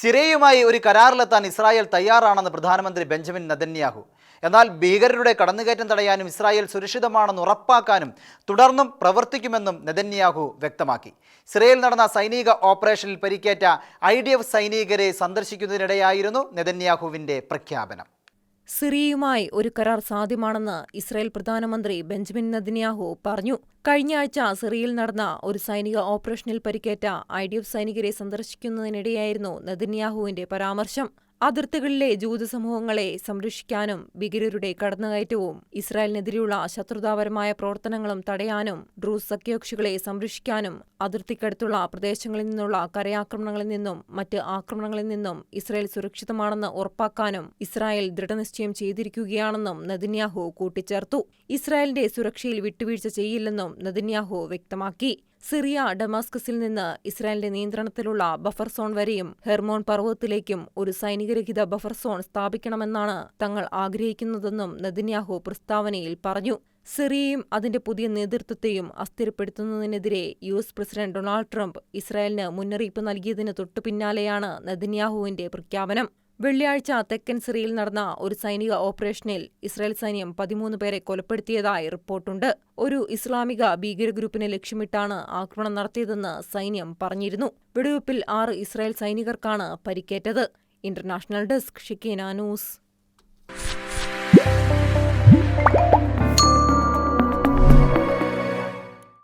സിറിയയുമായി ഒരു കരാറിലെത്താൻ ഇസ്രായേൽ തയ്യാറാണെന്ന് പ്രധാനമന്ത്രി ബെഞ്ചമിൻ നദന്യാഹു എന്നാൽ ഭീകരരുടെ കടന്നുകയറ്റം തടയാനും ഇസ്രായേൽ സുരക്ഷിതമാണെന്ന് ഉറപ്പാക്കാനും തുടർന്നും പ്രവർത്തിക്കുമെന്നും നെതന്യാഹു വ്യക്തമാക്കി. സിറിയയിൽ നടന്ന സൈനിക ഓപ്പറേഷനിൽ പരിക്കേറ്റ ഐ സൈനികരെ സന്ദർശിക്കുന്നതിനിടെയായിരുന്നു നെതന്യാഹുവിന്റെ പ്രഖ്യാപനം. സിറിയയുമായി ഒരു കരാർ സാധ്യമാണെന്ന് ഇസ്രായേൽ പ്രധാനമന്ത്രി ബെഞ്ചമിൻ നദിനിയാഹു പറഞ്ഞു. കഴിഞ്ഞ ആഴ്ച സിറിയയിൽ നടന്ന ഒരു സൈനിക ഓപ്പറേഷനിൽ പരിക്കേറ്റ ഐ ഡി എഫ് സൈനികരെ സന്ദർശിക്കുന്നതിനിടെയായിരുന്നു നദിന്യാഹുവിന്റെ പരാമർശം. അതിർത്തികളിലെ ജൂത സമൂഹങ്ങളെ സംരക്ഷിക്കാനും ഭീകരരുടെ കടന്നുകയറ്റവും ഇസ്രായേലിനെതിരെയുള്ള ശത്രുതാപരമായ പ്രവർത്തനങ്ങളും തടയാനും ഡ്രൂസ് സഖ്യകക്ഷികളെ സംരക്ഷിക്കാനും അതിർത്തിക്കടുത്തുള്ള പ്രദേശങ്ങളിൽ നിന്നുള്ള കരയാക്രമണങ്ങളിൽ നിന്നും മറ്റ് ആക്രമണങ്ങളിൽ നിന്നും ഇസ്രായേൽ സുരക്ഷിതമാണെന്ന് ഉറപ്പാക്കാനും ഇസ്രായേൽ ദൃഢനിശ്ചയം ചെയ്തിരിക്കുകയാണെന്നും നദിന്യാഹു കൂട്ടിച്ചേർത്തു. ഇസ്രായേലിന്റെ സുരക്ഷയിൽ വിട്ടുവീഴ്ച ചെയ്യില്ലെന്നും നദിന്യാഹു വ്യക്തമാക്കി. സിറിയ ഡമാസ്കസിൽ നിന്ന് ഇസ്രായേലിന്റെ നിയന്ത്രണത്തിലുള്ള ബഫർ സോൺ വരെയും ഹെർമോൺ പർവതത്തിലേക്കും ഒരു സൈനികരഹിത ബഫർ സോൺ സ്ഥാപിക്കണമെന്നാണ് തങ്ങൾ ആഗ്രഹിക്കുന്നതെന്നും നെതന്യാഹു പ്രസ്താവനയിൽ പറഞ്ഞു. സിറിയയും അതിന്റെ പുതിയ നേതൃത്വത്തെയും അസ്ഥിരപ്പെടുത്തുന്നതിനെതിരെ U S president Donald Trump ഇസ്രായേലിന് മുന്നറിയിപ്പ് നൽകിയതിന് തൊട്ടുപിന്നാലെയാണ് നെതന്യാഹുവിന്റെ പ്രഖ്യാപനം. വെള്ളിയാഴ്ച തെക്കൻ സിറിയയിൽ നടന്ന ഒരു സൈനിക ഓപ്പറേഷനിൽ ഇസ്രായേൽ സൈന്യം പതിമൂന്ന് പേരെ കൊലപ്പെടുത്തിയതായി റിപ്പോർട്ടുണ്ട്. ഒരു ഇസ്ലാമിക ഭീകര ഗ്രൂപ്പിനെ ലക്ഷ്യമിട്ടാണ് ആക്രമണം നടത്തിയതെന്ന് സൈന്യം പറഞ്ഞിരുന്നു. വെടിവെപ്പിൽ ആറ് ഇസ്രായേൽ സൈനികർക്കാണ് പരിക്കേറ്റത്. ഇന്റർനാഷണൽ ഡെസ്ക് ഷിക്കേന ന്യൂസ്.